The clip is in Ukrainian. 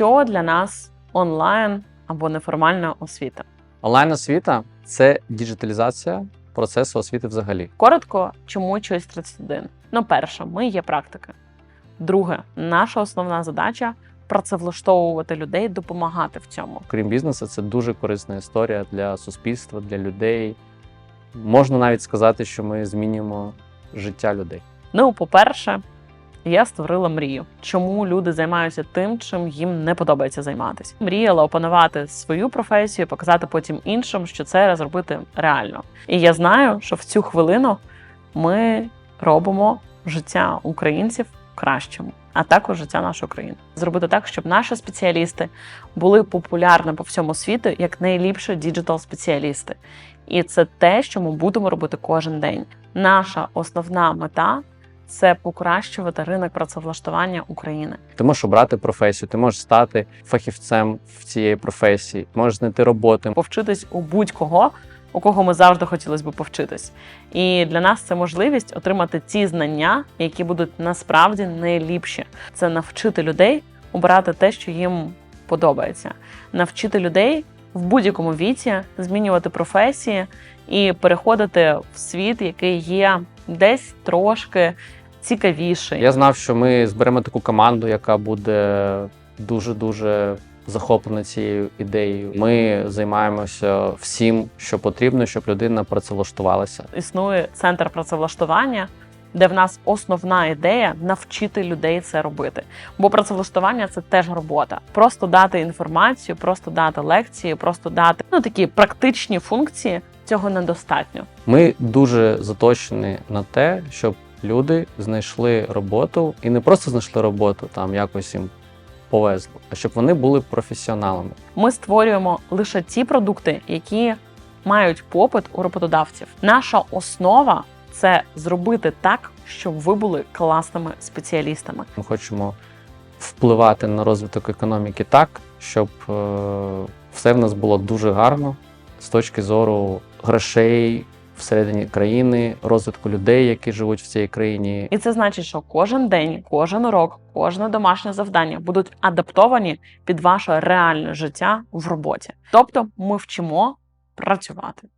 що для нас онлайн або неформальна освіта? Онлайн освіта це діджиталізація процесу освіти взагалі. Коротко, чому щось 31? Ну, перше, ми є практика. Друге, наша основна задача працевлаштовувати людей, допомагати в цьому. Крім бізнесу, це дуже корисна історія для суспільства, для людей. Можна навіть сказати, що ми змінюємо життя людей. Ну, по-перше, я створила мрію, чому люди займаються тим, чим їм не подобається займатися. Мріяла опанувати свою професію, показати потім іншим, що це зробити реально. І я знаю, що в цю хвилину ми робимо життя українців кращим, а також життя нашої країни. Зробити так, щоб наші спеціалісти були популярні по всьому світу як найліпші діджитал-спеціалісти. І це те, що ми будемо робити кожен день. Наша основна мета це покращувати ринок працевлаштування України. Ти можеш обрати професію, ти можеш стати фахівцем в цієї професії, можеш знайти роботу. Повчитись у будь-кого, у кого ми завжди хотілося б повчитись. І для нас це можливість отримати ті знання, які будуть насправді найліпші. Це навчити людей обирати те, що їм подобається, навчити людей в будь-якому віці змінювати професії і переходити в світ, який є десь трошки цікавіший. Я знав, що ми зберемо таку команду, яка буде дуже дуже захоплена цією ідеєю. Ми займаємося всім, що потрібно, щоб людина працевлаштувалася. існує центр працевлаштування, де в нас основна ідея навчити людей це робити. Бо працевлаштування це теж робота. Просто дати інформацію, просто дати лекції, просто дати ну такі практичні функції. Цього недостатньо. Ми дуже заточені на те, щоб люди знайшли роботу і не просто знайшли роботу, там якось їм повезло, а щоб вони були професіоналами. Ми створюємо лише ті продукти, які мають попит у роботодавців. Наша основа це зробити так, щоб ви були класними спеціалістами. Ми хочемо впливати на розвиток економіки так, щоб е, все в нас було дуже гарно з точки зору грошей всередині країни, розвитку людей, які живуть в цій країні. І це значить, що кожен день, кожен урок, кожне домашнє завдання будуть адаптовані під ваше реальне життя в роботі. Тобто, ми вчимо працювати.